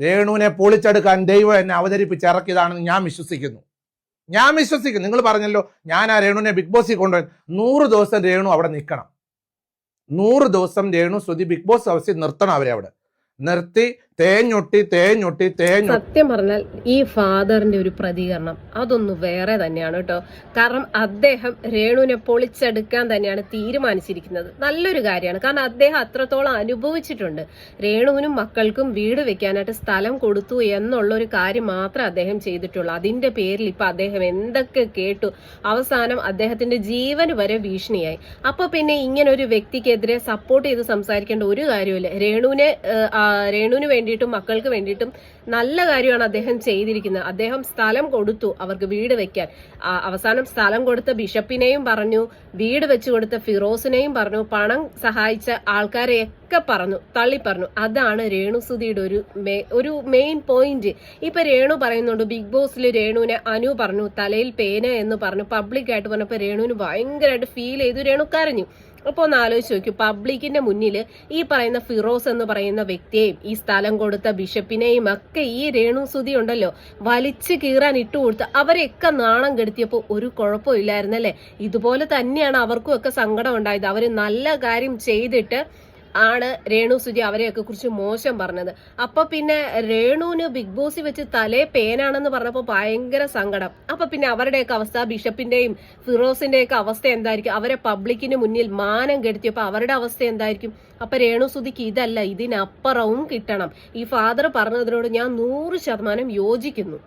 രേണുവിനെ പൊളിച്ചെടുക്കാൻ ദൈവം എന്നെ അവതരിപ്പിച്ച് ഇറക്കിയതാണെന്ന് ഞാൻ വിശ്വസിക്കുന്നു. ഞാൻ വിശ്വസിക്കുന്നു. നിങ്ങൾ പറഞ്ഞല്ലോ ഞാൻ ആ രേണുവിനെ ബിഗ് ബോസിൽ കൊണ്ടുപോയി. നൂറ് ദിവസം രേണു അവിടെ നിൽക്കണം. നൂറ് ദിവസം രേണു ശ്രുതി ബിഗ് ബോസ് ഹൗസിൽ നിർത്തണം അവരെ അവിടെ. നിർത്തി തേഞ്ഞൊട്ടി തേഞ്ഞൊട്ടി തേഞ്ഞ സത്യം പറഞ്ഞാൽ ഈ ഫാദറിന്റെ ഒരു പ്രതികരണം അതൊന്ന് വേറെ തന്നെയാണ് കേട്ടോ. കാരണം അദ്ദേഹം രേണുവിനെ പൊളിച്ചെടുക്കാൻ തന്നെയാണ് തീരുമാനിച്ചിരിക്കുന്നത്. നല്ലൊരു കാര്യമാണ്. കാരണം അദ്ദേഹം അത്രത്തോളം അനുഭവിച്ചിട്ടുണ്ട്. രേണുവിനും മക്കൾക്കും വീട് വെക്കാനായിട്ട് സ്ഥലം കൊടുത്തു എന്നുള്ള ഒരു കാര്യം മാത്രമേ അദ്ദേഹം ചെയ്തിട്ടുള്ളൂ. അതിന്റെ പേരിൽ ഇപ്പൊ അദ്ദേഹം എന്തൊക്കെ കേട്ടു. അവസാനം അദ്ദേഹത്തിന്റെ ജീവന് വരെ ഭീഷണിയായി. അപ്പൊ പിന്നെ ഇങ്ങനെ ഒരു വ്യക്തിക്കെതിരെ സപ്പോർട്ട് ചെയ്ത് സംസാരിക്കേണ്ട ഒരു കാര്യമില്ല രേണുവിനെ രേണുവിന് വേണ്ടിയിട്ടും മക്കൾക്ക് വേണ്ടിയിട്ടും നല്ല കാര്യമാണ് അദ്ദേഹം ചെയ്തിരിക്കുന്നത്. അദ്ദേഹം സ്ഥലം കൊടുത്തു അവർക്ക് വീട് വെക്കാൻ. അവസാനം സ്ഥലം കൊടുത്ത ബിഷപ്പിനെയും പറഞ്ഞു വീട് വെച്ചു കൊടുത്ത ഫിറോസിനെയും പറഞ്ഞു. പണം സഹായിച്ച ആൾക്കാരെയൊക്കെ പറഞ്ഞു തള്ളി പറഞ്ഞു. അതാണ് രേണുസുതിയുടെ ഒരു ഒരു മെയിൻ പോയിന്റ് ഇപ്പൊ രേണു പറയുന്നുണ്ട് ബിഗ് ബോസിൽ രേണുവിനെ അനു പറഞ്ഞു തലയിൽ പേന എന്ന് പറഞ്ഞു പബ്ലിക് ആയിട്ട് പറഞ്ഞപ്പോ രേണുവിന് ഭയങ്കരമായിട്ട് ഫീൽ ചെയ്തു. രേണു കരഞ്ഞു. അപ്പോൾ ഒന്ന് ആലോചിച്ച് നോക്കൂ പബ്ലിക്കിന്റെ മുന്നിൽ ഈ പറയുന്ന ഫിറോസ് എന്ന് പറയുന്ന വ്യക്തിയെയും ഈ സ്ഥലം കൊടുത്ത ബിഷപ്പിനെയും ഒക്കെ ഈ രേണുസുതി ഉണ്ടല്ലോ വലിച്ചു കീറാൻ ഇട്ടു കൊടുത്ത് അവരെയൊക്കെ നാണം കെടുത്തിയപ്പോൾ ഒരു കുഴപ്പമില്ലായിരുന്നല്ലേ ഇതുപോലെ തന്നെയാണ് അവർക്കും ഒക്കെ സങ്കടം ഉണ്ടായത്. അവർ നല്ല കാര്യം ചെയ്തിട്ട് ആണ് രേണു സുജി അവരെയൊക്കെ കുറിച്ച് മോശം പറഞ്ഞത്. അപ്പൊ പിന്നെ രേണുവിന് ബിഗ് ബോസിൽ വെച്ച് തലേ പേനാണെന്ന് പറഞ്ഞപ്പോൾ ഭയങ്കര സങ്കടം. അപ്പൊ പിന്നെ അവരുടെയൊക്കെ അവസ്ഥ ബിഷപ്പിന്റെയും ഫിറോസിന്റെയൊക്കെ അവസ്ഥ എന്തായിരിക്കും? അവരെ പബ്ലിക്കിന് മുന്നിൽ മാനം കെടുത്തിയപ്പോ അവരുടെ അവസ്ഥ എന്തായിരിക്കും? അപ്പൊ രേണു സുധിക്ക് ഇതല്ല ഇതിനപ്പുറവും കിട്ടണം. ഈ ഫാദർ പറഞ്ഞതിനോട് ഞാൻ നൂറ് ശതമാനം യോജിക്കുന്നു.